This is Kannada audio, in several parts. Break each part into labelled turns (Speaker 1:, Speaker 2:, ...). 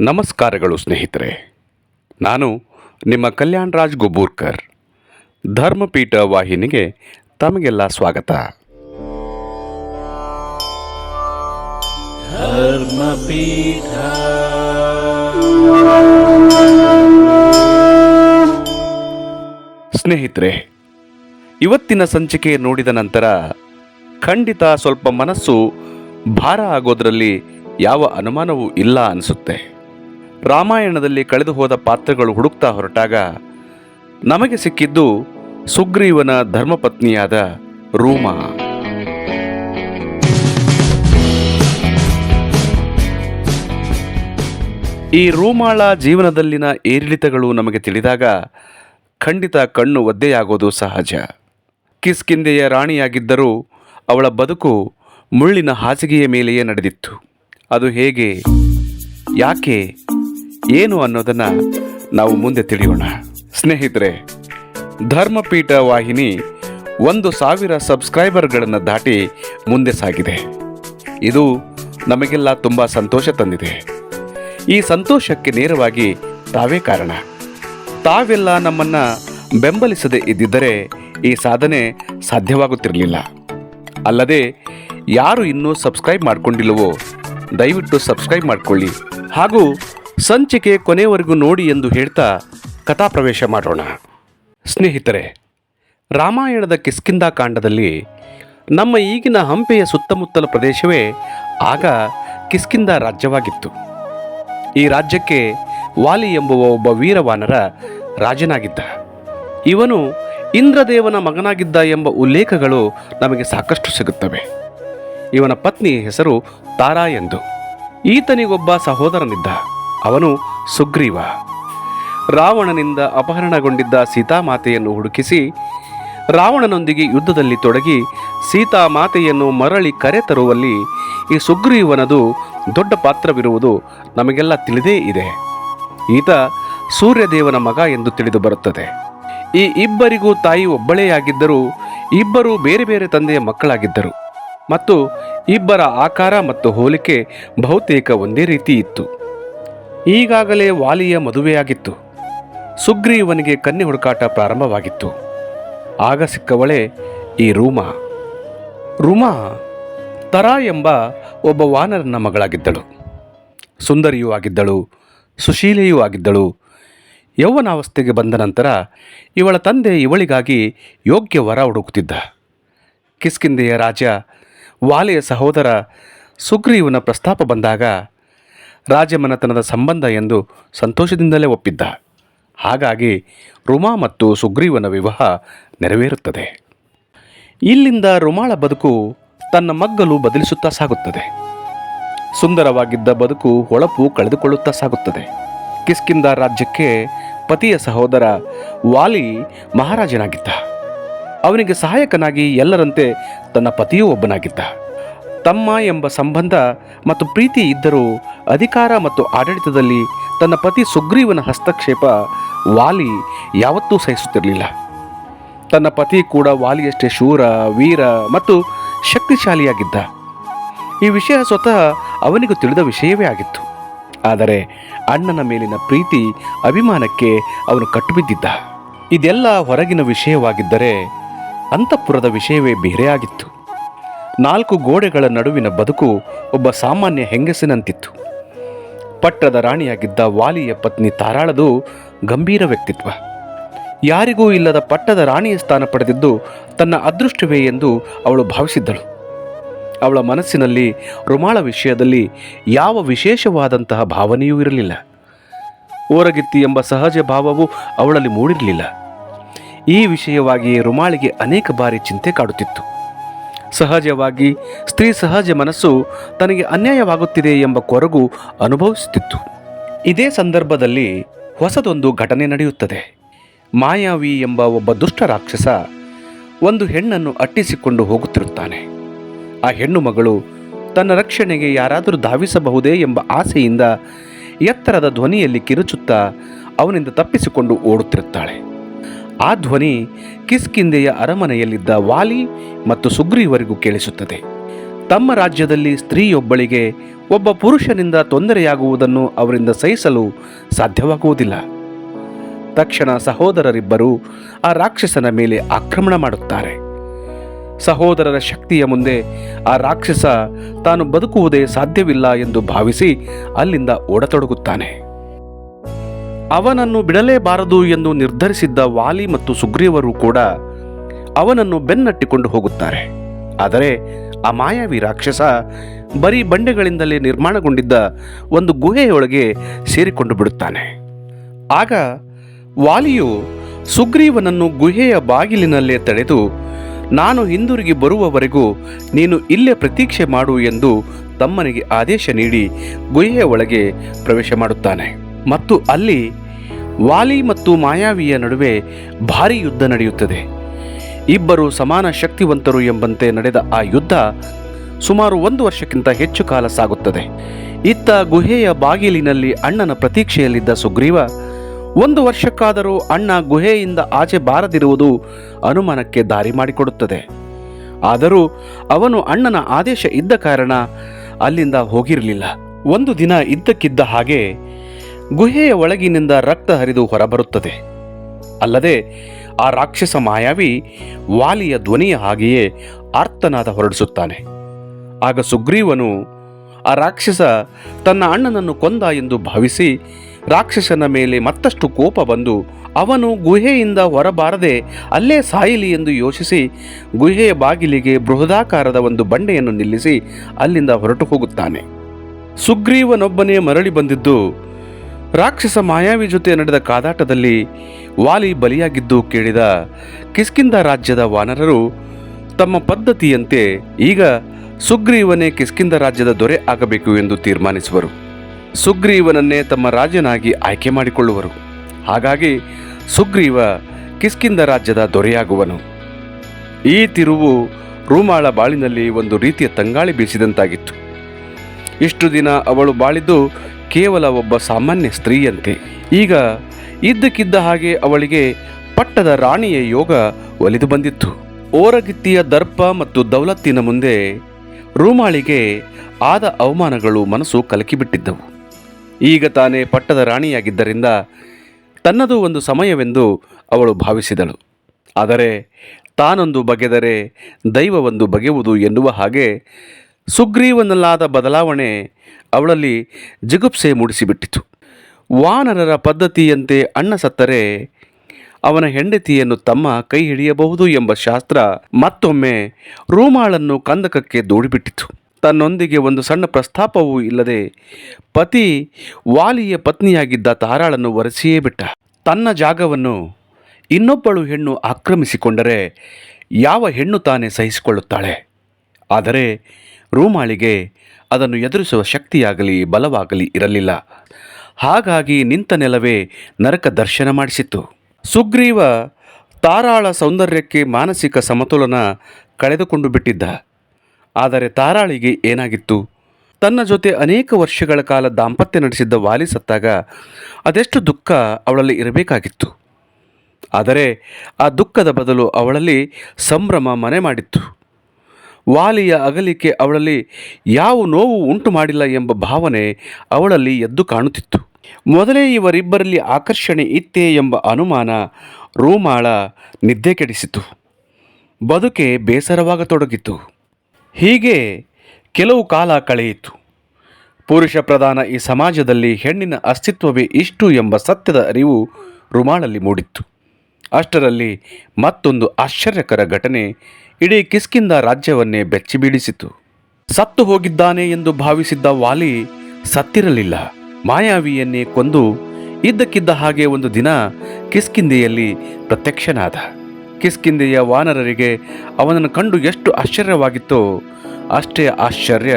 Speaker 1: ನಮಸ್ಕಾರಗಳು ಸ್ನೇಹಿತರೆ. ನಾನು ನಿಮ್ಮ ಕಲ್ಯಾಣ್ ರಾಜ್ ಗುಬೂರ್ಕರ್ ಧರ್ಮಪೀಠ ವಾಹಿನಿಗೆ ತಮಗೆಲ್ಲ ಸ್ವಾಗತ. ಸ್ನೇಹಿತರೆ ಇವತ್ತಿನ ಸಂಚಿಕೆ ನೋಡಿದ ನಂತರ ಖಂಡಿತ ಸ್ವಲ್ಪ ಮನಸ್ಸು ಭಾರ ಆಗೋದ್ರಲ್ಲಿ ಯಾವ ಅನುಮಾನವೂ ಇಲ್ಲ ಅನಿಸುತ್ತೆ. ರಾಮಾಯಣದಲ್ಲಿ ಕಳೆದು ಹೋದ ಪಾತ್ರಗಳು ಹುಡುಕ್ತಾ ಹೊರಟಾಗ ನಮಗೆ ಸಿಕ್ಕಿದ್ದು ಸುಗ್ರೀವನ ಧರ್ಮಪತ್ನಿಯಾದ ರೂಮಾ. ಈ ರೂಮಾಳ ಜೀವನದಲ್ಲಿನ ಏರಿಳಿತಗಳು ನಮಗೆ ತಿಳಿದಾಗ ಖಂಡಿತ ಕಣ್ಣು ಒದ್ದೆಯಾಗೋದು ಸಹಜ. ಕಿಸ್ಕಿಂದೆಯ ರಾಣಿಯಾಗಿದ್ದರೂ ಅವಳ ಬದುಕು ಮುಳ್ಳಿನ ಹಾಸಿಗೆಯ ಮೇಲೆಯೇ ನಡೆದಿತ್ತು. ಅದು ಹೇಗೆ, ಯಾಕೆ ಏನು ಅನ್ನೋದನ್ನು ನಾವು ಮುಂದೆ ತಿಳಿಯೋಣ. ಸ್ನೇಹಿತರೆ, ಧರ್ಮಪೀಠ ವಾಹಿನಿ ಒಂದು ಸಾವಿರ ಸಬ್ಸ್ಕ್ರೈಬರ್ಗಳನ್ನು ದಾಟಿ ಮುಂದೆ ಸಾಗಿದೆ. ಇದು ನಮಗೆಲ್ಲ ತುಂಬ ಸಂತೋಷ ತಂದಿದೆ. ಈ ಸಂತೋಷಕ್ಕೆ ನೇರವಾಗಿ ತಾವೇ ಕಾರಣ. ತಾವೆಲ್ಲ ನಮ್ಮನ್ನು ಬೆಂಬಲಿಸದೆ ಇದ್ದಿದ್ದರೆ ಈ ಸಾಧನೆ ಸಾಧ್ಯವಾಗುತ್ತಿರಲಿಲ್ಲ. ಅಲ್ಲದೆ, ಯಾರು ಇನ್ನೂ ಸಬ್ಸ್ಕ್ರೈಬ್ ಮಾಡಿಕೊಂಡಿಲ್ಲವೋ, ದಯವಿಟ್ಟು ಸಬ್ಸ್ಕ್ರೈಬ್ ಮಾಡಿಕೊಳ್ಳಿ. ಹಾಗೂ ಸಂಚಿಕೆ ಕೊನೆಯವರೆಗೂ ನೋಡಿ ಎಂದು ಹೇಳ್ತಾ ಕಥಾಪ್ರವೇಶ ಮಾಡೋಣ. ಸ್ನೇಹಿತರೆ, ರಾಮಾಯಣದ ಕಿಸ್ಕಿಂದ ಕಾಂಡದಲ್ಲಿ ನಮ್ಮ ಈಗಿನ ಹಂಪೆಯ ಸುತ್ತಮುತ್ತಲ ಪ್ರದೇಶವೇ ಆಗ ಕಿಸ್ಕಿಂದ ರಾಜ್ಯವಾಗಿತ್ತು. ಈ ರಾಜ್ಯಕ್ಕೆ ವಾಲಿ ಎಂಬುವ ಒಬ್ಬ ವೀರವಾನರ ರಾಜನಾಗಿದ್ದ. ಇವನು ಇಂದ್ರದೇವನ ಮಗನಾಗಿದ್ದ ಎಂಬ ಉಲ್ಲೇಖಗಳು ನಮಗೆ ಸಾಕಷ್ಟು ಸಿಗುತ್ತವೆ. ಇವನ ಪತ್ನಿ ಹೆಸರು ತಾರಾ ಎಂದು. ಈತನಿಗೊಬ್ಬ ಸಹೋದರನಿದ್ದ. ಅವನು ಸುಗ್ರೀವ. ರಾವಣನಿಂದ ಅಪಹರಣಗೊಂಡಿದ್ದ ಸೀತಾಮಾತೆಯನ್ನು ಹುಡುಕಿಸಿ ರಾವಣನೊಂದಿಗೆ ಯುದ್ಧದಲ್ಲಿ ತೊಡಗಿ ಸೀತಾಮಾತೆಯನ್ನು ಮರಳಿ ಕರೆತರುವಲ್ಲಿ ಈ ಸುಗ್ರೀವನದು ದೊಡ್ಡ ಪಾತ್ರವಿರುವುದು ನಮಗೆಲ್ಲ ತಿಳಿದೇ ಇದೆ. ಈತ ಸೂರ್ಯದೇವನ ಮಗ ಎಂದು ತಿಳಿದು ಬರುತ್ತದೆ. ಈ ಇಬ್ಬರಿಗೂ ತಾಯಿ ಒಬ್ಬಳೇ ಆಗಿದ್ದರೂ ಇಬ್ಬರು ಬೇರೆ ಬೇರೆ ತಂದೆಯ ಮಕ್ಕಳಾಗಿದ್ದರು. ಮತ್ತು ಇಬ್ಬರ ಆಕಾರ ಮತ್ತು ಹೋಲಿಕೆ ಬಹುತೇಕ ಒಂದೇ ರೀತಿ ಇತ್ತು. ಈಗಾಗಲೇ ವಾಲಿಯ ಮದುವೆಯಾಗಿತ್ತು. ಸುಗ್ರೀವನಿಗೆ ಕನ್ನಿ ಹುಡುಕಾಟ ಪ್ರಾರಂಭವಾಗಿತ್ತು. ಆಗ ಸಿಕ್ಕವಳೇ ಈ ರೂಮಾ. ರುಮಾ, ತರಾ ಎಂಬ ಒಬ್ಬ ವಾನರನ ಮಗಳಾಗಿದ್ದಳು. ಸುಂದರಿಯೂ ಆಗಿದ್ದಳು, ಸುಶೀಲೆಯೂ ಆಗಿದ್ದಳು. ಯೌವನಾವಸ್ಥೆಗೆ ಬಂದ ನಂತರ ಇವಳ ತಂದೆ ಇವಳಿಗಾಗಿ ಯೋಗ್ಯ ವರ ಹುಡುಕುತ್ತಿದ್ದ. ಕಿಸ್ಕಿಂದೆಯ ರಾಜ, ವಾಲೆಯ ಸಹೋದರ ಸುಗ್ರೀವನ ಪ್ರಸ್ತಾಪ ಬಂದಾಗ ರಾಜಮನೆತನದ ಸಂಬಂಧ ಎಂದು ಸಂತೋಷದಿಂದಲೇ ಒಪ್ಪಿದ್ದ. ಹಾಗಾಗಿ ರುಮಾ ಮತ್ತು ಸುಗ್ರೀವನ ವಿವಾಹ ನೆರವೇರುತ್ತದೆ. ಇಲ್ಲಿಂದ ರುಮಾಳ ಬದುಕು ತನ್ನ ಮಗ್ಗಲು ಬದಲಿಸುತ್ತಾ ಸಾಗುತ್ತದೆ. ಸುಂದರವಾಗಿದ್ದ ಬದುಕು ಹೊಳಪು ಕಳೆದುಕೊಳ್ಳುತ್ತಾ ಸಾಗುತ್ತದೆ. ಕಿಸ್ಕಿಂದ ರಾಜ್ಯಕ್ಕೆ ಪತಿಯ ಸಹೋದರ ವಾಲಿ ಮಹಾರಾಜನಾಗಿದ್ದ. ಅವನಿಗೆ ಸಹಾಯಕನಾಗಿ ಎಲ್ಲರಂತೆ ತನ್ನ ಪತಿಯೂ ಒಬ್ಬನಾಗಿದ್ದ. ತಮ್ಮ ಎಂಬ ಸಂಬಂಧ ಮತ್ತು ಪ್ರೀತಿ ಇದ್ದರೂ ಅಧಿಕಾರ ಮತ್ತು ಆಡಳಿತದಲ್ಲಿ ತನ್ನ ಪತಿ ಸುಗ್ರೀವನ ಹಸ್ತಕ್ಷೇಪ ವಾಲಿ ಯಾವತ್ತೂ ಸಹಿಸುತ್ತಿರಲಿಲ್ಲ. ತನ್ನ ಪತಿ ಕೂಡ ವಾಲಿಯಷ್ಟೇ ಶೂರ, ವೀರ ಮತ್ತು ಶಕ್ತಿಶಾಲಿಯಾಗಿದ್ದ. ಈ ವಿಷಯ ಸ್ವತಃ ಅವನಿಗೂ ತಿಳಿದ ವಿಷಯವೇ ಆಗಿತ್ತು. ಆದರೆ ಅಣ್ಣನ ಮೇಲಿನ ಪ್ರೀತಿ ಅಭಿಮಾನಕ್ಕೆ ಅವನು ಕಟ್ಟುಬಿದ್ದಿದ್ದ. ಇದೆಲ್ಲ ಹೊರಗಿನ ವಿಷಯವಾಗಿದ್ದರೆ ಅಂತಃಪುರದ ವಿಷಯವೇ ಬೇರೆಯಾಗಿತ್ತು. ನಾಲ್ಕು ಗೋಡೆಗಳ ನಡುವಿನ ಬದುಕು ಒಬ್ಬ ಸಾಮಾನ್ಯ ಹೆಂಗಸಿನಂತಿತ್ತು. ಪಟ್ಟದ ರಾಣಿಯಾಗಿದ್ದ ವಾಲಿಯ ಪತ್ನಿ ತಾರಾಳದು ಗಂಭೀರ ವ್ಯಕ್ತಿತ್ವ. ಯಾರಿಗೂ ಇಲ್ಲದ ಪಟ್ಟದ ರಾಣಿಯ ಸ್ಥಾನ ಪಡೆದಿದ್ದು ತನ್ನ ಅದೃಷ್ಟವೇ ಎಂದು ಅವಳು ಭಾವಿಸಿದ್ದಳು. ಅವಳ ಮನಸ್ಸಿನಲ್ಲಿ ರುಮಾಳ ವಿಷಯದಲ್ಲಿ ಯಾವ ವಿಶೇಷವಾದಂತಹ ಭಾವನೆಯೂ ಇರಲಿಲ್ಲ. ಓರಗಿತ್ತಿ ಎಂಬ ಸಹಜ ಭಾವವು ಅವಳಲ್ಲಿ ಮೂಡಿರಲಿಲ್ಲ. ಈ ವಿಷಯವಾಗಿ ರುಮಾಳಿಗೆ ಅನೇಕ ಬಾರಿ ಚಿಂತೆ ಕಾಡುತ್ತಿತ್ತು. ಸಹಜವಾಗಿ ಸ್ತ್ರೀ ಸಹಜ ಮನಸ್ಸು ತನಗೆ ಅನ್ಯಾಯವಾಗುತ್ತಿದೆ ಎಂಬ ಕೊರಗು ಅನುಭವಿಸುತ್ತಿತ್ತು. ಇದೇ ಸಂದರ್ಭದಲ್ಲಿ ಹೊಸದೊಂದು ಘಟನೆ ನಡೆಯುತ್ತದೆ. ಮಾಯಾವಿ ಎಂಬ ಒಬ್ಬ ದುಷ್ಟ ರಾಕ್ಷಸ ಒಂದು ಹೆಣ್ಣನ್ನು ಅಟ್ಟಿಸಿಕೊಂಡು ಹೋಗುತ್ತಿರುತ್ತಾನೆ. ಆ ಹೆಣ್ಣು ಮಗಳು ತನ್ನ ರಕ್ಷಣೆಗೆ ಯಾರಾದರೂ ಧಾವಿಸಬಹುದೇ ಎಂಬ ಆಸೆಯಿಂದ ಎತ್ತರದ ಧ್ವನಿಯಲ್ಲಿ ಕಿರುಚುತ್ತಾ ಅವನಿಂದ ತಪ್ಪಿಸಿಕೊಂಡು ಓಡುತ್ತಿರುತ್ತಾಳೆ. ಆ ಧ್ವನಿ ಕಿಸ್ಕಿಂದೆಯ ಅರಮನೆಯಲ್ಲಿದ್ದ ವಾಲಿ ಮತ್ತು ಸುಗ್ರೀವರಿಗೂ ಕೇಳಿಸುತ್ತದೆ. ತಮ್ಮ ರಾಜ್ಯದಲ್ಲಿ ಸ್ತ್ರೀಯೊಬ್ಬಳಿಗೆ ಒಬ್ಬ ಪುರುಷನಿಂದ ತೊಂದರೆಯಾಗುವುದನ್ನು ಅವರಿಂದ ಸಹಿಸಲು ಸಾಧ್ಯವಾಗುವುದಿಲ್ಲ. ತಕ್ಷಣ ಸಹೋದರರಿಬ್ಬರು ಆ ರಾಕ್ಷಸನ ಮೇಲೆ ಆಕ್ರಮಣ ಮಾಡುತ್ತಾರೆ. ಸಹೋದರರ ಶಕ್ತಿಯ ಮುಂದೆ ಆ ರಾಕ್ಷಸ ತಾನು ಬದುಕುವುದೇ ಸಾಧ್ಯವಿಲ್ಲ ಎಂದು ಭಾವಿಸಿ ಅಲ್ಲಿಂದ ಓಡತೊಡಗುತ್ತಾನೆ. ಅವನನ್ನು ಬಿಡಲೇಬಾರದು ಎಂದು ನಿರ್ಧರಿಸಿದ್ದ ವಾಲಿ ಮತ್ತು ಸುಗ್ರೀವರು ಕೂಡ ಅವನನ್ನು ಬೆನ್ನಟ್ಟಿಕೊಂಡು ಹೋಗುತ್ತಾರೆ. ಆದರೆ ಆ ಮಾಯಾವಿ ರಾಕ್ಷಸ ಬರೀ ಬಂಡೆಗಳಿಂದಲೇ ನಿರ್ಮಾಣಗೊಂಡಿದ್ದ ಒಂದು ಗುಹೆಯೊಳಗೆ ಸೇರಿಕೊಂಡು ಬಿಡುತ್ತಾನೆ. ಆಗ ವಾಲಿಯು ಸುಗ್ರೀವನನ್ನು ಗುಹೆಯ ಬಾಗಿಲಿನಲ್ಲೇ ತಡೆದು, ನಾನು ಹಿಂದಿರುಗಿ ಬರುವವರೆಗೂ ನೀನು ಇಲ್ಲೇ ಪ್ರತೀಕ್ಷೆ ಮಾಡು ಎಂದು ತಮ್ಮನಿಗೆ ಆದೇಶ ನೀಡಿ ಗುಹೆಯ ಒಳಗೆ ಪ್ರವೇಶ ಮಾಡುತ್ತಾನೆ. ಮತ್ತು ಅಲ್ಲಿ ವಾಲಿ ಮತ್ತು ಮಾಯಾವಿಯ ನಡುವೆ ಭಾರಿ ಯುದ್ಧ ನಡೆಯುತ್ತದೆ. ಇಬ್ಬರು ಸಮಾನ ಶಕ್ತಿವಂತರು ಎಂಬಂತೆ ನಡೆದ ಆ ಯುದ್ಧ ಸುಮಾರು ಒಂದು ವರ್ಷಕ್ಕಿಂತ ಹೆಚ್ಚು ಕಾಲ ಸಾಗುತ್ತದೆ. ಇತ್ತ ಗುಹೆಯ ಬಾಗಿಲಿನಲ್ಲಿ ಅಣ್ಣನ ಪ್ರತೀಕ್ಷೆಯಲ್ಲಿದ್ದ ಸುಗ್ರೀವ, ಒಂದು ವರ್ಷಕ್ಕಾದರೂ ಅಣ್ಣ ಗುಹೆಯಿಂದ ಆಚೆ ಬಾರದಿರುವುದು ಅನುಮಾನಕ್ಕೆ ದಾರಿ ಮಾಡಿಕೊಡುತ್ತದೆ. ಆದರೂ ಅವನು ಅಣ್ಣನ ಆದೇಶ ಇದ್ದ ಕಾರಣ ಅಲ್ಲಿಂದ ಹೋಗಿರಲಿಲ್ಲ. ಒಂದು ದಿನ ಇದ್ದಕ್ಕಿದ್ದ ಹಾಗೆ ಗುಹೆಯ ಒಳಗಿನಿಂದ ರಕ್ತ ಹರಿದು ಹೊರಬರುತ್ತದೆ. ಅಲ್ಲದೆ ಆ ರಾಕ್ಷಸ ಮಾಯಾವಿ ವಾಲಿಯ ಧ್ವನಿಯ ಹಾಗೆಯೇ ಆರ್ತನಾದ ಹೊರಡಿಸುತ್ತಾನೆ. ಆಗ ಸುಗ್ರೀವನು ಆ ರಾಕ್ಷಸ ತನ್ನ ಅಣ್ಣನನ್ನು ಕೊಂದ ಎಂದು ಭಾವಿಸಿ ರಾಕ್ಷಸನ ಮೇಲೆ ಮತ್ತಷ್ಟು ಕೋಪ ಬಂದು ಅವನು ಗುಹೆಯಿಂದ ಹೊರಬಾರದೆ ಅಲ್ಲೇ ಸಾಯಲಿ ಎಂದು ಯೋಚಿಸಿ ಗುಹೆಯ ಬಾಗಿಲಿಗೆ ಬೃಹದಾಕಾರದ ಒಂದು ಬಂಡೆಯನ್ನು ನಿಲ್ಲಿಸಿ ಅಲ್ಲಿಂದ ಹೊರಟು ಹೋಗುತ್ತಾನೆ. ಸುಗ್ರೀವನೊಬ್ಬನೇ ಮರಳಿ ಬಂದಿದ್ದು ರಾಕ್ಷಸ ಮಾಯಾವಿ ಜೊತೆ ನಡೆದ ಕಾದಾಟದಲ್ಲಿ ವಾಲಿ ಬಲಿಯಾಗಿದ್ದು ಕೇಳಿದ ಕಿಸ್ಕಿಂದ ರಾಜ್ಯದ ವಾನರರು ತಮ್ಮ ಪದ್ಧತಿಯಂತೆ ಈಗ ಸುಗ್ರೀವನೇ ಕಿಸ್ಕಿಂದ ರಾಜ್ಯದ ದೊರೆ ಆಗಬೇಕು ಎಂದು ತೀರ್ಮಾನಿಸುವರು. ಸುಗ್ರೀವನನ್ನೇ ತಮ್ಮ ರಾಜನಾಗಿ ಆಯ್ಕೆ ಮಾಡಿಕೊಳ್ಳುವರು. ಹಾಗಾಗಿ ಸುಗ್ರೀವ ಕಿಸ್ಕಿಂದ ರಾಜ್ಯದ ದೊರೆಯಾಗುವನು. ಈ ತಿರುವು ರೂಮಾಳ ಬಾಳಿನಲ್ಲಿ ಒಂದು ರೀತಿಯ ತಂಗಾಳಿ ಬೀಸಿದಂತಾಗಿತ್ತು. ಇಷ್ಟು ದಿನ ಅವಳು ಬಾಳಿದ್ದು ಕೇವಲ ಒಬ್ಬ ಸಾಮಾನ್ಯ ಸ್ತ್ರೀಯಂತೆ. ಈಗ ಇದ್ದಕ್ಕಿದ್ದ ಹಾಗೆ ಅವಳಿಗೆ ಪಟ್ಟದ ರಾಣಿಯ ಯೋಗ ಒಲಿದು ಬಂದಿತ್ತು. ಓರಗಿತ್ತಿಯ ದರ್ಪ ಮತ್ತು ದೌಲತ್ತಿನ ಮುಂದೆ ರೂಮಾಳಿಗೆ ಆದ ಅವಮಾನಗಳು ಮನಸ್ಸು ಕಲಕಿಬಿಟ್ಟಿದ್ದವು. ಈಗ ತಾನೇ ಪಟ್ಟದ ರಾಣಿಯಾಗಿದ್ದರಿಂದ ತನ್ನದು ಒಂದು ಸಮಯವೆಂದು ಅವಳು ಭಾವಿಸಿದಳು. ಆದರೆ ತಾನೊಂದು ಬಗೆದರೆ ದೈವವೊಂದು ಬಗೆಯುವುದು ಎನ್ನುವ ಹಾಗೆ ಸುಗ್ರೀವನಲ್ಲಾದ ಬದಲಾವಣೆ ಅವಳಲ್ಲಿ ಜಿಗುಪ್ಸೆ ಮೂಡಿಸಿಬಿಟ್ಟಿತು. ವಾನರರ ಪದ್ಧತಿಯಂತೆ ಅಣ್ಣ ಸತ್ತರೆ ಅವನ ಹೆಂಡತಿಯನ್ನು ತಮ್ಮ ಕೈ ಹಿಡಿಯಬಹುದು ಎಂಬ ಶಾಸ್ತ್ರ ಮತ್ತೊಮ್ಮೆ ರೂಮಾಳನ್ನು ಕಂದಕಕ್ಕೆ ದೂಡಿಬಿಟ್ಟಿತು. ತನ್ನೊಂದಿಗೆ ಒಂದು ಸಣ್ಣ ಪ್ರಸ್ತಾಪವೂ ಇಲ್ಲದೆ ಪತಿ ವಾಲಿಯ ಪತ್ನಿಯಾಗಿದ್ದ ತಾರಾಳನ್ನು ಒರೆಸಿಯೇ ಬಿಟ್ಟ. ತನ್ನ ಜಾಗವನ್ನು ಇನ್ನೊಬ್ಬಳು ಹೆಣ್ಣು ಆಕ್ರಮಿಸಿಕೊಂಡರೆ ಯಾವ ಹೆಣ್ಣು ತಾನೇ ಸಹಿಸಿಕೊಳ್ಳುತ್ತಾಳೆ? ಆದರೆ ರೂಮಾಳಿಗೆ ಅದನ್ನು ಎದುರಿಸುವ ಶಕ್ತಿಯಾಗಲಿ, ಬಲವಾಗಲಿ ಇರಲಿಲ್ಲ. ಹಾಗಾಗಿ ನಿಂತ ನೆಲವೇ ನರಕ ದರ್ಶನ ಮಾಡಿಸಿತ್ತು. ಸುಗ್ರೀವ ತಾರಾಳ ಸೌಂದರ್ಯಕ್ಕೆ ಮಾನಸಿಕ ಸಮತೋಲನ ಕಳೆದುಕೊಂಡು ಬಿಟ್ಟಿದ್ದ. ಆದರೆ ತಾರಾಳಿಗೆ ಏನಾಗಿತ್ತು? ತನ್ನ ಜೊತೆ ಅನೇಕ ವರ್ಷಗಳ ಕಾಲ ದಾಂಪತ್ಯ ನಡೆಸಿದ್ದ ವಾಲಿ ಸತ್ತಾಗ ಅದೆಷ್ಟು ದುಃಖ ಅವಳಲ್ಲಿ ಇರಬೇಕಾಗಿತ್ತು. ಆದರೆ ಆ ದುಃಖದ ಬದಲು ಅವಳಲ್ಲಿ ಸಂಭ್ರಮ ಮನೆ ಮಾಡಿತ್ತು. ವಾಲಿಯ ಅಗಲಿಕೆ ಅವಳಲ್ಲಿ ಯಾವ ನೋವು ಉಂಟು ಮಾಡಿಲ್ಲ ಎಂಬ ಭಾವನೆ ಅವಳಲ್ಲಿ ಎದ್ದು ಕಾಣುತ್ತಿತ್ತು. ಮೊದಲೇ ಇವರಿಬ್ಬರಲ್ಲಿ ಆಕರ್ಷಣೆ ಇತ್ತೇ ಎಂಬ ಅನುಮಾನ ರೂಮಾಳ ನಿದ್ದೆ ಕೆಡಿಸಿತು ಬದುಕೆ ಬೇಸರವಾಗತೊಡಗಿತು. ಹೀಗೆ ಕೆಲವು ಕಾಲ ಕಳೆಯಿತು. ಪುರುಷ ಪ್ರಧಾನ ಈ ಸಮಾಜದಲ್ಲಿ ಹೆಣ್ಣಿನ ಅಸ್ತಿತ್ವವೇ ಇಷ್ಟು ಎಂಬ ಸತ್ಯದ ಅರಿವು ರುಮಾಳಲ್ಲಿ ಮೂಡಿತ್ತು. ಅಷ್ಟರಲ್ಲಿ ಮತ್ತೊಂದು ಆಶ್ಚರ್ಯಕರ ಘಟನೆ ಇಡೀ ಕಿಸ್ಕಿಂದ ರಾಜ್ಯವನ್ನೇ ಬೆಚ್ಚಿ ಬೀಳಿಸಿತು ಸತ್ತು ಹೋಗಿದ್ದಾನೆ ಎಂದು ಭಾವಿಸಿದ್ದ ವಾಲಿ ಸತ್ತಿರಲಿಲ್ಲ. ಮಾಯಾವಿಯನ್ನೇ ಕೊಂದು ಇದ್ದಕ್ಕಿದ್ದ ಹಾಗೆ ಒಂದು ದಿನ ಕಿಸ್ಕಿಂದೆಯಲ್ಲಿ ಪ್ರತ್ಯಕ್ಷನಾದ. ಕಿಸ್ಕಿಂದೆಯ ವಾನರರಿಗೆ ಅವನನ್ನು ಕಂಡು ಎಷ್ಟು ಆಶ್ಚರ್ಯವಾಗಿತ್ತೋ, ಅಷ್ಟೇ ಆಶ್ಚರ್ಯ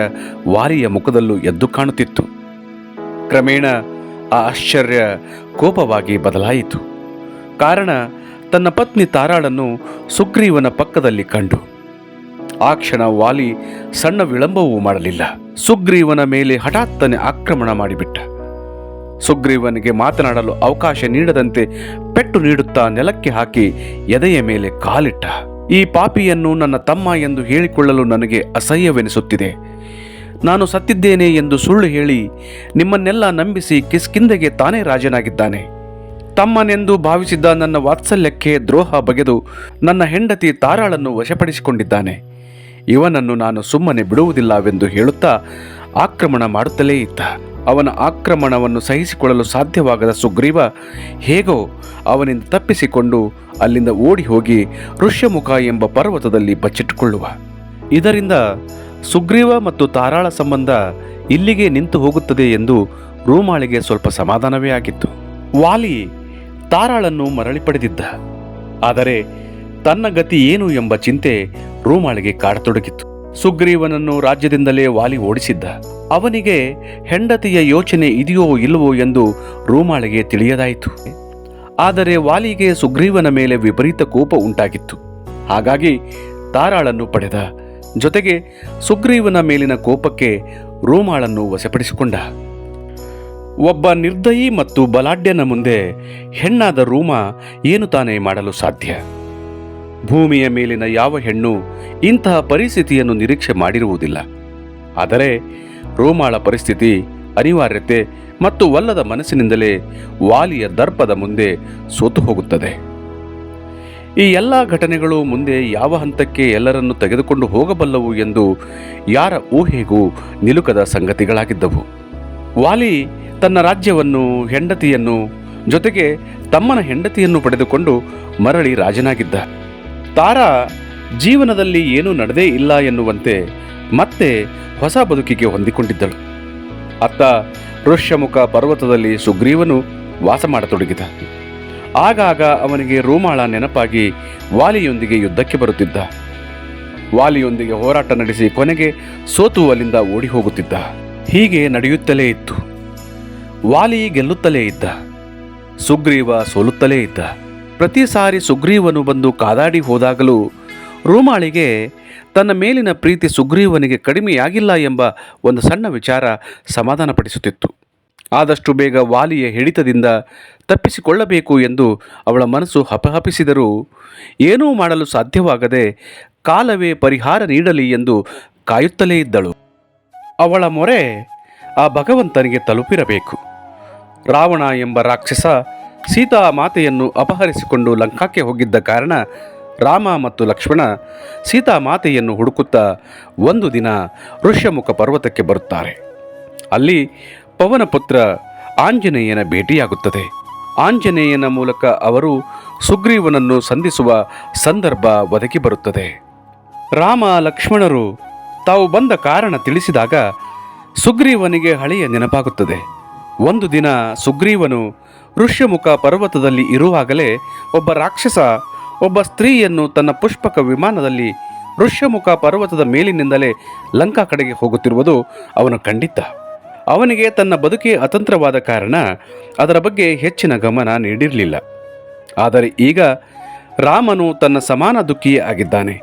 Speaker 1: ವಾರಿಯ ಮುಖದಲ್ಲೂ ಎದ್ದು ಕಾಣುತ್ತಿತ್ತು. ಕ್ರಮೇಣ ಆ ಆಶ್ಚರ್ಯ ಕೋಪವಾಗಿ ಬದಲಾಯಿತು. ಕಾರಣ ತನ್ನ ಪತ್ನಿ ತಾರಾಳನ್ನು ಸುಗ್ರೀವನ ಪಕ್ಕದಲ್ಲಿ ಕಂಡು. ಆ ಕ್ಷಣ ವಾಲಿ ಸಣ್ಣ ವಿಳಂಬವೂ ಮಾಡಲಿಲ್ಲ. ಸುಗ್ರೀವನ ಮೇಲೆ ಹಠಾತ್ತನೆ ಆಕ್ರಮಣ ಮಾಡಿಬಿಟ್ಟ. ಸುಗ್ರೀವನಿಗೆ ಮಾತನಾಡಲು ಅವಕಾಶ ನೀಡದಂತೆ ಪೆಟ್ಟು ನೀಡುತ್ತಾ ನೆಲಕ್ಕೆ ಹಾಕಿ ಎದೆಯ ಮೇಲೆ ಕಾಲಿಟ್ಟ. ಈ ಪಾಪಿಯನ್ನು ನನ್ನ ತಮ್ಮ ಎಂದು ಹೇಳಿಕೊಳ್ಳಲು ನನಗೆ ಅಸಹ್ಯವೆನಿಸುತ್ತಿದೆ. ನಾನು ಸತ್ತಿದ್ದೇನೆ ಎಂದು ಸುಳ್ಳು ಹೇಳಿ ನಿಮ್ಮನ್ನೆಲ್ಲ ನಂಬಿಸಿ ಕಿಸ್ಕಿಂದೆಗೆ ತಾನೇ ರಾಜನಾಗಿದ್ದಾನೆ. ತಮ್ಮನೆಂದು ಭಾವಿಸಿದ್ದ ನನ್ನ ವಾತ್ಸಲ್ಯಕ್ಕೆ ದ್ರೋಹ ಬಗೆದು ನನ್ನ ಹೆಂಡತಿ ತಾರಾಳನ್ನು ವಶಪಡಿಸಿಕೊಂಡಿದ್ದಾನೆ. ಇವನನ್ನು ನಾನು ಸುಮ್ಮನೆ ಬಿಡುವುದಿಲ್ಲವೆಂದು ಹೇಳುತ್ತಾ ಆಕ್ರಮಣ ಮಾಡುತ್ತಲೇ ಇದ್ದ. ಅವನ ಆಕ್ರಮಣವನ್ನು ಸಹಿಸಿಕೊಳ್ಳಲು ಸಾಧ್ಯವಾಗದ ಸುಗ್ರೀವ ಹೇಗೋ ಅವನಿಂದ ತಪ್ಪಿಸಿಕೊಂಡು ಅಲ್ಲಿಂದ ಓಡಿ ಹೋಗಿ ಋಷ್ಯಮುಖ ಎಂಬ ಪರ್ವತದಲ್ಲಿ ಬಚ್ಚಿಟ್ಟುಕೊಳ್ಳುವ. ಇದರಿಂದ ಸುಗ್ರೀವ ಮತ್ತು ತಾರಾಳ ಸಂಬಂಧ ಇಲ್ಲಿಗೆ ನಿಂತು ಹೋಗುತ್ತದೆ ಎಂದು ರೂಮಾಳಿಗೆ ಸ್ವಲ್ಪ ಸಮಾಧಾನವೇ ಆಗಿತ್ತು. ವಾಲಿ ತಾರಾಳನ್ನು ಮರಳಿ ಪಡೆದಿದ್ದ. ಆದರೆ ತನ್ನ ಗತಿ ಏನು ಎಂಬ ಚಿಂತೆ ರೂಮಾಳಿಗೆ ಕಾಡತೊಡಗಿತ್ತು. ಸುಗ್ರೀವನನ್ನು ರಾಜ್ಯದಿಂದಲೇ ವಾಲಿ ಓಡಿಸಿದ್ದ. ಅವನಿಗೆ ಹೆಂಡತಿಯ ಯೋಚನೆ ಇದೆಯೋ ಇಲ್ಲವೋ ಎಂದು ರೂಮಾಳಿಗೆ ತಿಳಿಯದಾಯಿತು. ಆದರೆ ವಾಲಿಗೆ ಸುಗ್ರೀವನ ಮೇಲೆ ವಿಪರೀತ ಕೋಪ ಉಂಟಾಗಿತ್ತು. ಹಾಗಾಗಿ ತಾರಾಳನ್ನು ಪಡೆದ. ಜೊತೆಗೆ ಸುಗ್ರೀವನ ಮೇಲಿನ ಕೋಪಕ್ಕೆ ರೂಮಾಳನ್ನು ವಶಪಡಿಸಿಕೊಂಡ. ಒಬ್ಬ ನಿರ್ದಯಿ ಮತ್ತು ಬಲಾಢ್ಯನ ಮುಂದೆ ಹೆಣ್ಣಾದ ರೂಮ ಏನು ತಾನೇ ಮಾಡಲು ಸಾಧ್ಯ? ಭೂಮಿಯ ಮೇಲಿನ ಯಾವ ಹೆಣ್ಣು ಇಂತಹ ಪರಿಸ್ಥಿತಿಯನ್ನು ನಿರೀಕ್ಷೆ ಮಾಡಿರುವುದಿಲ್ಲ. ಆದರೆ ರೋಮಾಳ ಪರಿಸ್ಥಿತಿ ಅನಿವಾರ್ಯತೆ ಮತ್ತು ವಲ್ಲದ ಮನಸ್ಸಿನಿಂದಲೇ ವಾಲಿಯ ದರ್ಪದ ಮುಂದೆ ಸೋತು ಹೋಗುತ್ತದೆ. ಈ ಎಲ್ಲ ಘಟನೆಗಳು ಮುಂದೆ ಯಾವ ಹಂತಕ್ಕೆ ಎಲ್ಲರನ್ನು ತೆಗೆದುಕೊಂಡು ಹೋಗಬಲ್ಲವು ಎಂದು ಯಾರ ಊಹೆಗೂ ನಿಲುಕದ ಸಂಗತಿಗಳಾಗಿದ್ದವು. ವಾಲಿ ತನ್ನ ರಾಜ್ಯವನ್ನು, ಹೆಂಡತಿಯನ್ನು, ಜೊತೆಗೆ ತಮ್ಮನ ಹೆಂಡತಿಯನ್ನು ಪಡೆದುಕೊಂಡು ಮರಳಿ ರಾಜನಾಗಿದ್ದ. ತಾರಾ ಜೀವನದಲ್ಲಿ ಏನೂ ನಡೆದೇ ಇಲ್ಲ ಎನ್ನುವಂತೆ ಮತ್ತೆ ಹೊಸ ಬದುಕಿಗೆ ಹೊಂದಿಕೊಂಡಿದ್ದಳು. ಅತ್ತ ಋಷ್ಯಮುಖ ಪರ್ವತದಲ್ಲಿ ಸುಗ್ರೀವನು ವಾಸ ಮಾಡತೊಡಗಿದ. ಆಗಾಗ ಅವನಿಗೆ ರೋಮಾಳ ನೆನಪಾಗಿ ವಾಲಿಯೊಂದಿಗೆ ಯುದ್ಧಕ್ಕೆ ಬರುತ್ತಿದ್ದ. ವಾಲಿಯೊಂದಿಗೆ ಹೋರಾಟ ನಡೆಸಿ ಕೊನೆಗೆ ಸೋತು ಅಲ್ಲಿಂದ ಓಡಿ ಹೋಗುತ್ತಿದ್ದ ಹೀಗೆ ನಡೆಯುತ್ತಲೇ ಇತ್ತು. ವಾಲಿ ಗೆಲ್ಲುತ್ತಲೇ ಇದ್ದ. ಸುಗ್ರೀವ ಸೋಲುತ್ತಲೇ ಇದ್ದ. ಪ್ರತಿ ಸಾರಿ ಸುಗ್ರೀವನು ಬಂದು ಕಾದಾಡಿ ಹೋದಾಗಲೂ ರೂಮಾಳಿಗೆ ತನ್ನ ಮೇಲಿನ ಪ್ರೀತಿ ಸುಗ್ರೀವನಿಗೆ ಕಡಿಮೆಯಾಗಿಲ್ಲ ಎಂಬ ಒಂದು ಸಣ್ಣ ವಿಚಾರ ಸಮಾಧಾನಪಡಿಸುತ್ತಿತ್ತು. ಆದಷ್ಟು ಬೇಗ ವಾಲಿಯ ಹಿಡಿತದಿಂದ ತಪ್ಪಿಸಿಕೊಳ್ಳಬೇಕು ಎಂದು ಅವಳ ಮನಸ್ಸು ಹಪಹಪಿಸಿದರೂ ಏನೂ ಮಾಡಲು ಸಾಧ್ಯವಾಗದೆ ಕಾಲವೇ ಪರಿಹಾರ ನೀಡಲಿ ಎಂದು ಕಾಯುತ್ತಲೇ ಇದ್ದಳು. ಅವಳ ಮೊರೆ ಆ ಭಗವಂತನಿಗೆ ತಲುಪಿರಬೇಕು. ರಾವಣ ಎಂಬ ರಾಕ್ಷಸ ಸೀತಾ ಮಾತೆಯನ್ನು ಅಪಹರಿಸಿಕೊಂಡು ಲಂಕಾಕ್ಕೆ ಹೋಗಿದ್ದ ಕಾರಣ ರಾಮ ಮತ್ತು ಲಕ್ಷ್ಮಣ ಸೀತಾ ಮಾತೆಯನ್ನು ಹುಡುಕುತ್ತಾ ಒಂದು ದಿನ ಋಷ್ಯಮುಖ ಪರ್ವತಕ್ಕೆ ಬರುತ್ತಾರೆ. ಅಲ್ಲಿ ಪವನ ಪುತ್ರ ಆಂಜನೇಯನ ಭೇಟಿಯಾಗುತ್ತದೆ. ಆಂಜನೇಯನ ಮೂಲಕ ಅವರು ಸುಗ್ರೀವನನ್ನು ಸಂಧಿಸುವ ಸಂದರ್ಭ ಒದಗಿ ಬರುತ್ತದೆ. ರಾಮ, ಲಕ್ಷ್ಮಣರು ತಾವು ಬಂದ ಕಾರಣ ತಿಳಿಸಿದಾಗ ಸುಗ್ರೀವನಿಗೆ ಹಳೆಯ ನೆನಪಾಗುತ್ತದೆ. ಒಂದು ದಿನ ಸುಗ್ರೀವನು ಋಷ್ಯಮುಖ ಪರ್ವತದಲ್ಲಿ ಇರುವಾಗಲೇ ಒಬ್ಬ ರಾಕ್ಷಸ, ಒಬ್ಬ ಸ್ತ್ರೀಯನ್ನು ತನ್ನ ಪುಷ್ಪಕ ವಿಮಾನದಲ್ಲಿ ಋಷ್ಯಮುಖ ಪರ್ವತದ ಮೇಲಿನಿಂದಲೇ ಲಂಕಾ ಕಡೆಗೆ ಹೋಗುತ್ತಿರುವುದು ಅವನು ಕಂಡಿದ್ದ. ಅವನಿಗೆ ತನ್ನ ಬದುಕೇ ಅತಂತ್ರವಾದ ಕಾರಣ ಅದರ ಬಗ್ಗೆ ಹೆಚ್ಚಿನ ಗಮನ ನೀಡಿರಲಿಲ್ಲ. ಆದರೆ ಈಗ ರಾಮನು ತನ್ನ ಸಮಾನ ದುಃಖಿಯೇ ಆಗಿದ್ದಾನೆ.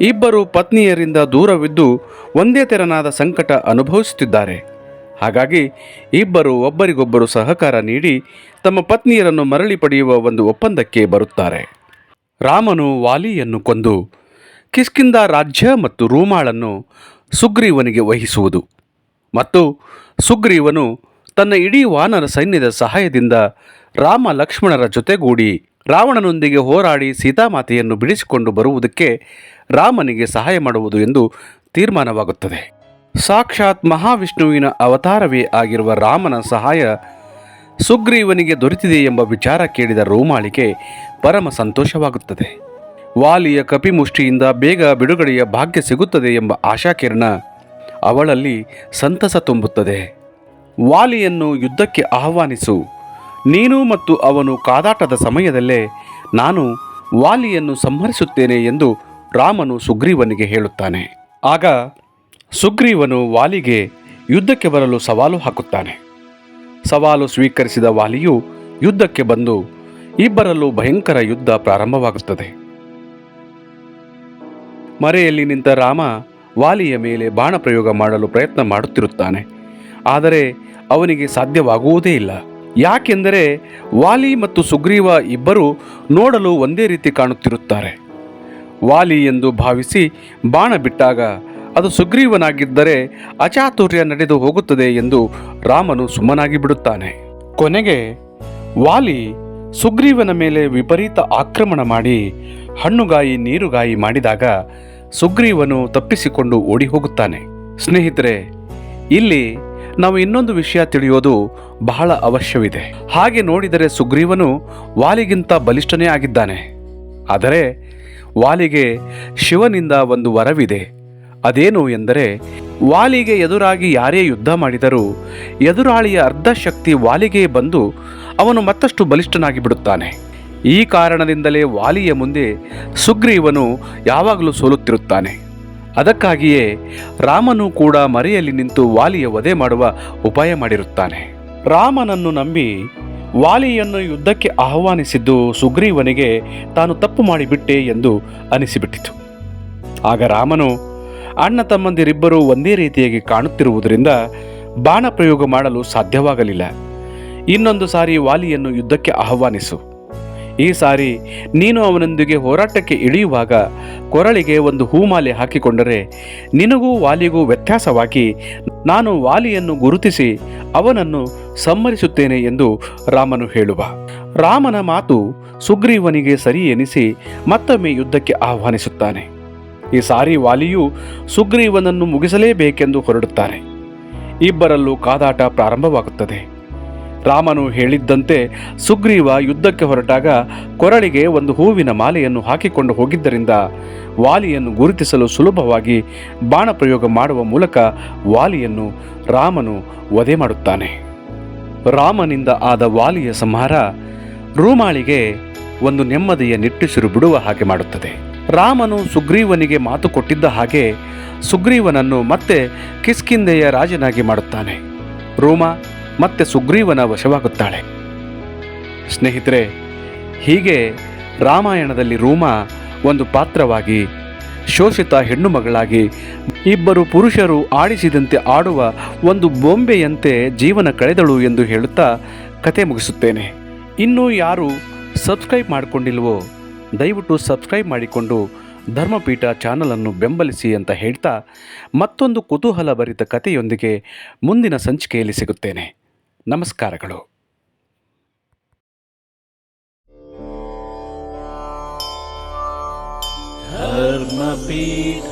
Speaker 1: ಇಬ್ಬರು ಪತ್ನಿಯರಿಂದ ದೂರವಿದ್ದು ಒಂದೇ ತೆರನಾದ ಸಂಕಟ ಅನುಭವಿಸುತ್ತಿದ್ದಾರೆ. ಹಾಗಾಗಿ ಇಬ್ಬರು ಒಬ್ಬರಿಗೊಬ್ಬರು ಸಹಕಾರ ನೀಡಿ ತಮ್ಮ ಪತ್ನಿಯರನ್ನು ಮರಳಿ ಪಡೆಯುವ ಒಂದು ಒಪ್ಪಂದಕ್ಕೆ ಬರುತ್ತಾರೆ. ರಾಮನು ವಾಲಿಯನ್ನು ಕೊಂದು ಕಿಸ್ಕಿಂದ ರಾಜ್ಯ ಮತ್ತು ರೂಮಾಳನ್ನು ಸುಗ್ರೀವನಿಗೆ ವಹಿಸುವುದು. ಮತ್ತು ಸುಗ್ರೀವನು ತನ್ನ ಇಡೀ ವಾನರ ಸೈನ್ಯದ ಸಹಾಯದಿಂದ ರಾಮ ಲಕ್ಷ್ಮಣರ ಜೊತೆಗೂಡಿ ರಾವಣನೊಂದಿಗೆ ಹೋರಾಡಿ ಸೀತಾಮಾತೆಯನ್ನು ಬಿಡಿಸಿಕೊಂಡು ಬರುವುದಕ್ಕೆ ರಾಮನಿಗೆ ಸಹಾಯ ಮಾಡುವುದು ಎಂದು ತೀರ್ಮಾನವಾಗುತ್ತದೆ. ಸಾಕ್ಷಾತ್ ಮಹಾವಿಷ್ಣುವಿನ ಅವತಾರವೇ ಆಗಿರುವ ರಾಮನ ಸಹಾಯ ಸುಗ್ರೀವನಿಗೆ ದೊರೆತಿದೆ ಎಂಬ ವಿಚಾರ ಕೇಳಿದ ರೋಮಾಳಿಗೆ ಪರಮ ಸಂತೋಷವಾಗುತ್ತದೆ. ವಾಲಿಯ ಕಪಿಮುಷ್ಟಿಯಿಂದ ಬೇಗ ಬಿಡುಗಡೆಯ ಭಾಗ್ಯ ಸಿಗುತ್ತದೆ ಎಂಬ ಆಶಾಕಿರಣ ಅವಳಲ್ಲಿ ಸಂತಸ ತುಂಬುತ್ತದೆ. ವಾಲಿಯನ್ನು ಯುದ್ಧಕ್ಕೆ ಆಹ್ವಾನಿಸು. ನೀನು ಮತ್ತು ಅವನು ಕಾದಾಟದ ಸಮಯದಲ್ಲೇ ನಾನು ವಾಲಿಯನ್ನು ಸಂಹರಿಸುತ್ತೇನೆ ಎಂದು ರಾಮನು ಸುಗ್ರೀವನಿಗೆ ಹೇಳುತ್ತಾನೆ. ಆಗ ಸುಗ್ರೀವನು ವಾಲಿಗೆ ಯುದ್ಧಕ್ಕೆ ಬರಲು ಸವಾಲು ಹಾಕುತ್ತಾನೆ. ಸವಾಲು ಸ್ವೀಕರಿಸಿದ ವಾಲಿಯು ಯುದ್ಧಕ್ಕೆ ಬಂದು ಇಬ್ಬರಲ್ಲೂ ಭಯಂಕರ ಯುದ್ಧ ಪ್ರಾರಂಭವಾಗುತ್ತದೆ. ಮರೆಯಲ್ಲಿ ನಿಂತ ರಾಮ ವಾಲಿಯ ಮೇಲೆ ಬಾಣ ಪ್ರಯೋಗ ಮಾಡಲು ಪ್ರಯತ್ನ ಮಾಡುತ್ತಿರುತ್ತಾನೆ. ಆದರೆ ಅವನಿಗೆ ಸಾಧ್ಯವಾಗುವುದೇ ಇಲ್ಲ. ಯಾಕೆಂದರೆ ವಾಲಿ ಮತ್ತು ಸುಗ್ರೀವ ಇಬ್ಬರು ನೋಡಲು ಒಂದೇ ರೀತಿ ಕಾಣುತ್ತಿರುತ್ತಾರೆ. ವಾಲಿ ಎಂದು ಭಾವಿಸಿ ಬಾಣ ಬಿಟ್ಟಾಗ ಅದು ಸುಗ್ರೀವನಾಗಿದ್ದರೆ ಅಚಾತುರ್ಯ ನಡೆದು ಹೋಗುತ್ತದೆ ಎಂದು ರಾಮನು ಸುಮ್ಮನಾಗಿ ಬಿಡುತ್ತಾನೆ. ಕೊನೆಗೆ ವಾಲಿ ಸುಗ್ರೀವನ ಮೇಲೆ ವಿಪರೀತ ಆಕ್ರಮಣ ಮಾಡಿ ಹಣ್ಣುಗಾಯಿ, ನೀರುಗಾಯಿ ಮಾಡಿದಾಗ ಸುಗ್ರೀವನು ತಪ್ಪಿಸಿಕೊಂಡು ಓಡಿ ಹೋಗುತ್ತಾನೆ ಸ್ನೇಹಿತರೆ, ಇಲ್ಲಿ ನಾವು ಇನ್ನೊಂದು ವಿಷಯ ತಿಳಿಯೋದು ಬಹಳ ಅವಶ್ಯವಿದೆ. ಹಾಗೆ ನೋಡಿದರೆ ಸುಗ್ರೀವನು ವಾಲಿಗಿಂತ ಬಲಿಷ್ಠನೇ ಆಗಿದ್ದಾನೆ. ಆದರೆ ವಾಲಿಗೆ ಶಿವನಿಂದ ಒಂದು ವರವಿದೆ. ಅದೇನು ಎಂದರೆ, ವಾಲಿಗೆ ಎದುರಾಗಿ ಯಾರೇ ಯುದ್ಧ ಮಾಡಿದರೂ, ಎದುರಾಳಿಯ ಅರ್ಧ ಶಕ್ತಿ ವಾಲಿಗೆ ಬಂದು ಅವನು ಮತ್ತಷ್ಟು ಬಲಿಷ್ಠನಾಗಿ ಬಿಡುತ್ತಾನೆ. ಈ ಕಾರಣದಿಂದಲೇ ವಾಲಿಯ ಮುಂದೆ ಸುಗ್ರೀವನು ಯಾವಾಗಲೂ ಸೋಲುತ್ತಿರುತ್ತಾನೆ. ಅದಕ್ಕಾಗಿಯೇ ರಾಮನು ಕೂಡ ಮರೆಯಲ್ಲಿ ನಿಂತು ವಾಲಿಯ ವಧೆ ಮಾಡುವ ಉಪಾಯ ಮಾಡಿರುತ್ತಾನೆ. ರಾಮನನ್ನು ನಂಬಿ ವಾಲಿಯನ್ನು ಯುದ್ಧಕ್ಕೆ ಆಹ್ವಾನಿಸಿದ್ದು ಸುಗ್ರೀವನಿಗೆ ತಾನು ತಪ್ಪು ಮಾಡಿಬಿಟ್ಟೆ ಎಂದು ಅನಿಸಿಬಿಟ್ಟಿತು. ಆಗ ರಾಮನು ಅಣ್ಣ ತಮ್ಮಂದಿರಿಬ್ಬರೂ ಒಂದೇ ರೀತಿಯಾಗಿ ಕಾಣುತ್ತಿರುವುದರಿಂದ ಬಾಣ ಪ್ರಯೋಗ ಮಾಡಲು ಸಾಧ್ಯವಾಗಲಿಲ್ಲ. ಇನ್ನೊಂದು ಸಾರಿ ವಾಲಿಯನ್ನು ಯುದ್ಧಕ್ಕೆ ಆಹ್ವಾನಿಸು. ಈ ಸಾರಿ ನೀನು ಅವನೊಂದಿಗೆ ಹೋರಾಟಕ್ಕೆ ಇಳಿಯುವಾಗ ಕೊರಳಿಗೆ ಒಂದು ಹೂಮಾಲೆ ಹಾಕಿಕೊಂಡರೆ ನಿನಗೂ ವಾಲಿಗೂ ವ್ಯತ್ಯಾಸವಾಗಿ ನಾನು ವಾಲಿಯನ್ನು ಗುರುತಿಸಿ ಅವನನ್ನು ಸಮ್ಮರಿಸುತ್ತೇನೆ ಎಂದು ರಾಮನು ಹೇಳುವ. ರಾಮನ ಮಾತು ಸುಗ್ರೀವನಿಗೆ ಸರಿ ಎನಿಸಿ ಮತ್ತೊಮ್ಮೆ ಯುದ್ಧಕ್ಕೆ ಆಹ್ವಾನಿಸುತ್ತಾನೆ. ಈ ಸಾರಿ ವಾಲಿಯು ಸುಗ್ರೀವನನ್ನು ಮುಗಿಸಲೇಬೇಕೆಂದು ಹೊರಡುತ್ತಾರೆ. ಇಬ್ಬರಲ್ಲೂ ಕಾದಾಟ ಪ್ರಾರಂಭವಾಗುತ್ತದೆ. ರಾಮನು ಹೇಳಿದ್ದಂತೆ ಸುಗ್ರೀವ ಯುದ್ಧಕ್ಕೆ ಹೊರಟಾಗ ಕೊರಳಿಗೆ ಒಂದು ಹೂವಿನ ಮಾಲೆಯನ್ನು ಹಾಕಿಕೊಂಡು ಹೋಗಿದ್ದರಿಂದ ವಾಲಿಯನ್ನು ಗುರುತಿಸಲು ಸುಲಭವಾಗಿ ಬಾಣ ಪ್ರಯೋಗ ಮಾಡುವ ಮೂಲಕ ವಾಲಿಯನ್ನು ರಾಮನು ವಧೆ ಮಾಡುತ್ತಾನೆ. ರಾಮನಿಂದ ಆದ ವಾಲಿಯ ಸಂಹಾರ ರೂಮಾಳಿಗೆ ಒಂದು ನೆಮ್ಮದಿಯ ನಿಟ್ಟುಸಿರು ಬಿಡುವ ಹಾಗೆ ಮಾಡುತ್ತದೆ. ರಾಮನು ಸುಗ್ರೀವನಿಗೆ ಮಾತು ಕೊಟ್ಟಿದ್ದ ಹಾಗೆ ಸುಗ್ರೀವನನ್ನು ಮತ್ತೆ ಕಿಸ್ಕಿಂದೆಯ ರಾಜನಾಗಿ ಮಾಡುತ್ತಾನೆ. ರೋಮ ಮತ್ತೆ ಸುಗ್ರೀವನ ವಶವಾಗುತ್ತಾಳೆ. ಸ್ನೇಹಿತರೆ, ಹೀಗೆ ರಾಮಾಯಣದಲ್ಲಿ ರೋಮ ಒಂದು ಪಾತ್ರವಾಗಿ ಶೋಷಿತ ಹೆಣ್ಣು ಮಗಳಾಗಿ ಇಬ್ಬರು ಪುರುಷರು ಆಡಿಸಿದಂತೆ ಆಡುವ ಒಂದು ಬೊಂಬೆಯಂತೆ ಜೀವನ ಕಳೆದಳು ಎಂದು ಹೇಳುತ್ತಾ ಕತೆ ಮುಗಿಸುತ್ತೇನೆ. ಇನ್ನೂ ಯಾರು ಸಬ್ಸ್ಕ್ರೈಬ್ ಮಾಡಿಕೊಂಡಿಲ್ವೋ ದಯವಿಟ್ಟು ಸಬ್ಸ್ಕ್ರೈಬ್ ಮಾಡಿಕೊಂಡು ಧರ್ಮಪೀಠ ಚಾನಲನ್ನು ಬೆಂಬಲಿಸಿ ಅಂತ ಹೇಳ್ತಾ ಮತ್ತೊಂದು ಕುತೂಹಲ ಭರಿತ ಕಥೆಯೊಂದಿಗೆ ಮುಂದಿನ ಸಂಚಿಕೆಯಲ್ಲಿ ಸಿಗುತ್ತೇನೆ. ನಮಸ್ಕಾರಗಳು.
Speaker 2: ಧರ್ಮಪೀಠ.